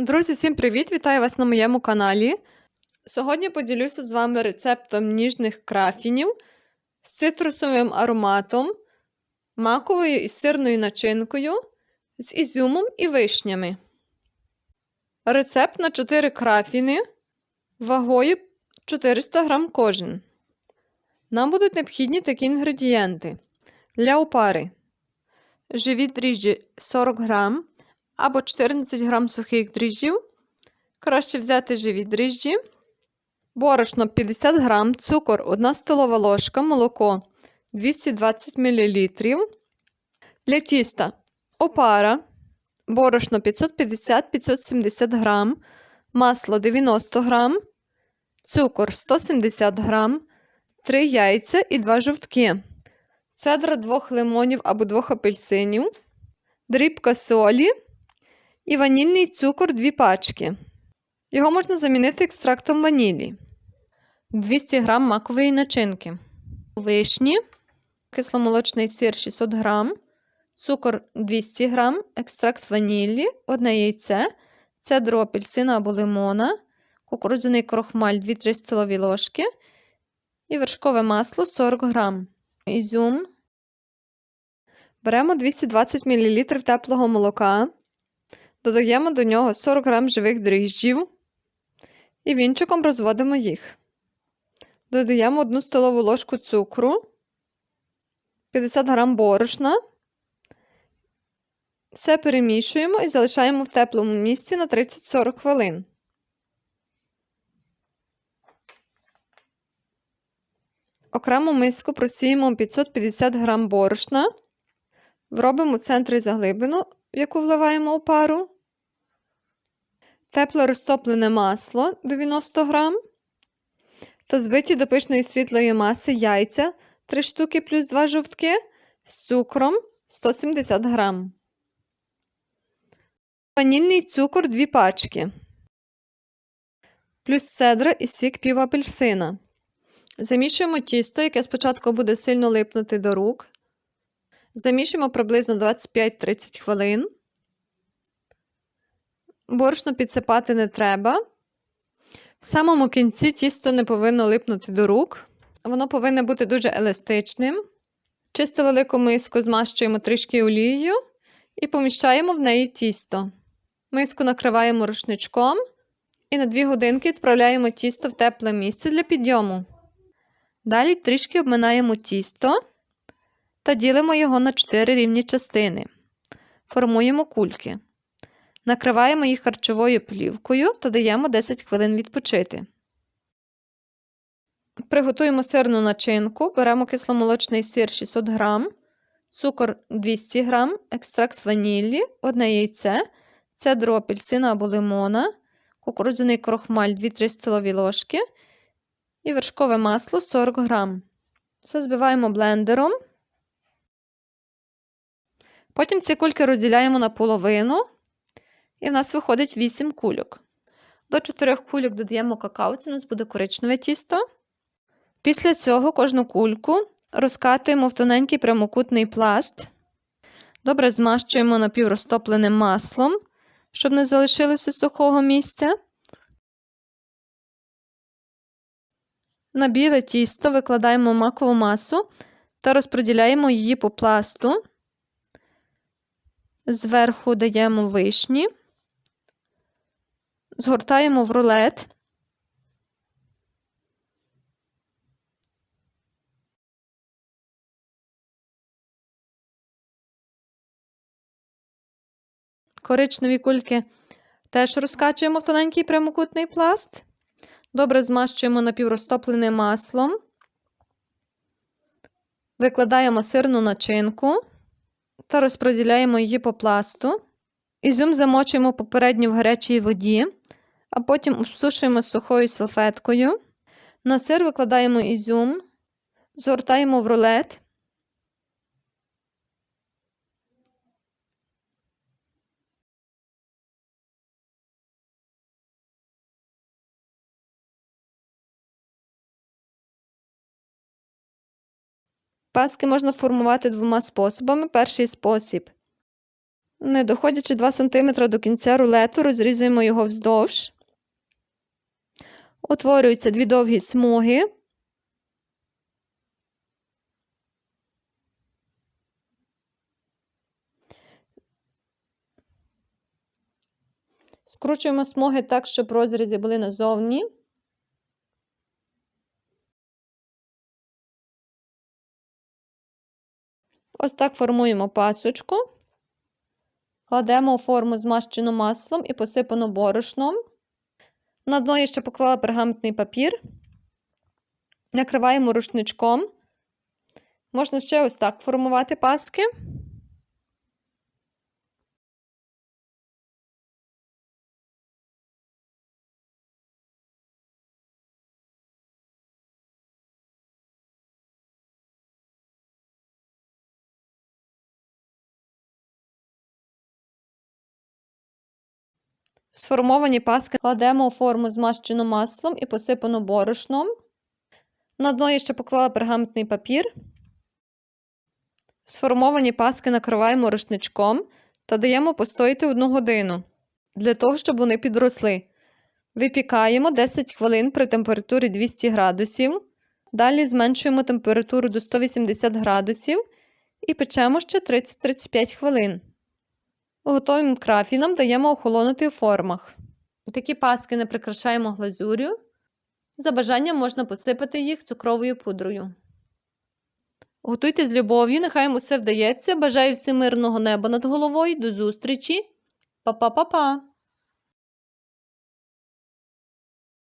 Друзі, всім привіт! Вітаю вас на моєму каналі. Сьогодні поділюся з вами рецептом ніжних крафінів з цитрусовим ароматом, маковою і сирною начинкою, з ізюмом і вишнями. Рецепт на 4 крафіни вагою 400 г кожен. Нам будуть необхідні такі інгредієнти для опари. Живі дріжджі 40 г або 14 г сухих дріжджів. Краще взяти живі дріжджі, борошно 50 г, цукор 1 столова ложка, молоко 220 мл. Для тіста опара, борошно 550-570 г, масло 90 г, цукор 170 г, 3 яйця і 2 жовтки, цедра 2 лимонів або 2 апельсинів, дрібка солі і ванільний цукор 2 пачки. Його можна замінити екстрактом ванілі, 200 г макової начинки, вишні, кисломолочний сир 600 г, цукор 200 г, екстракт ванілі, одне яйце, цедру апельсина або лимона, кукурудзяний крохмаль 2-3 столові ложки. І вершкове масло 40 г. Ізюм. Беремо 220 мл теплого молока. Додаємо до нього 40 г живих дріжджів і вінчиком розводимо їх. Додаємо 1 столову ложку цукру, 50 г борошна. Все перемішуємо і залишаємо в теплому місці на 30-40 хвилин. Окрему миску просіємо 550 г борошна. Вробимо в центрі заглибину, яку вливаємо у пару тепле розтоплене масло 90 г та збиті до пишної світлої маси яйця 3 штуки плюс 2 жовтки з цукром 170 г. Ванільний цукор 2 пачки. Плюс цедра і сік пів апельсина. Замішуємо тісто, яке спочатку буде сильно липнути до рук. Замішуємо приблизно 25-30 хвилин. Борошно підсипати не треба. В самому кінці тісто не повинно липнути до рук. Воно повинно бути дуже еластичним. Чисто велику миску змащуємо трішки олією і поміщаємо в неї тісто. Миску накриваємо рушничком і на 2 годинки відправляємо тісто в тепле місце для підйому. Далі трішки обминаємо тісто та ділимо його на 4 рівні частини. Формуємо кульки. Накриваємо їх харчовою плівкою та даємо 10 хвилин відпочити. Приготуємо сирну начинку, беремо кисломолочний сир 600 г, цукор 200 г, екстракт ванілі, одне яйце, цедру апельсина або лимона, кукурудзяний крохмаль 2-3 столові ложки і вершкове масло 40 г. Все збиваємо блендером. Потім ці кульки розділяємо на половину. І в нас виходить 8 кульок. До 4 кульок додаємо какао, це у нас буде коричневе тісто. Після цього кожну кульку розкатуємо в тоненький прямокутний пласт. Добре змащуємо напіврозтопленим маслом, щоб не залишилося сухого місця. На біле тісто викладаємо макову масу та розподіляємо її по пласту. Зверху даємо вишні згортаємо в рулет. Коричневі кульки теж розкачуємо в тоненький прямокутний пласт. Добре змащуємо напіврозтопленим маслом. Викладаємо сирну начинку та розподіляємо її по пласту. Ізюм замочуємо попередньо в гарячій воді а потім обсушуємо сухою салфеткою. На сир викладаємо ізюм, згортаємо в рулет. Паски можна формувати двома способами. Перший спосіб Не доходячи 2 см до кінця рулету, розрізуємо його вздовж. Утворюються дві довгі смуги. Скручуємо смуги так, щоб розрізи були назовні. Ось так формуємо пасочку. Кладемо у форму змащену маслом і посипану борошном. На дно я ще поклала пергаментний папір. Накриваємо рушничком. Можна ще ось так формувати паски. Сформовані паски кладемо у форму змащену маслом і посипану борошном. На дно я ще поклала пергаментний папір. Сформовані паски накриваємо рушничком та даємо постояти 1 годину для того, щоб вони підросли. Випікаємо 10 хвилин при температурі 200 градусів. Далі зменшуємо температуру до 180 градусів і печемо ще 30-35 хвилин. Готовим крафінам даємо охолонути у формах. Такі паски не прикрашаємо глазур'ю. За бажанням можна посипати їх цукровою пудрою. Готуйте з любов'ю, нехай їм усе вдається. Бажаю всім мирного неба над головою. До зустрічі! Па-па-па-па!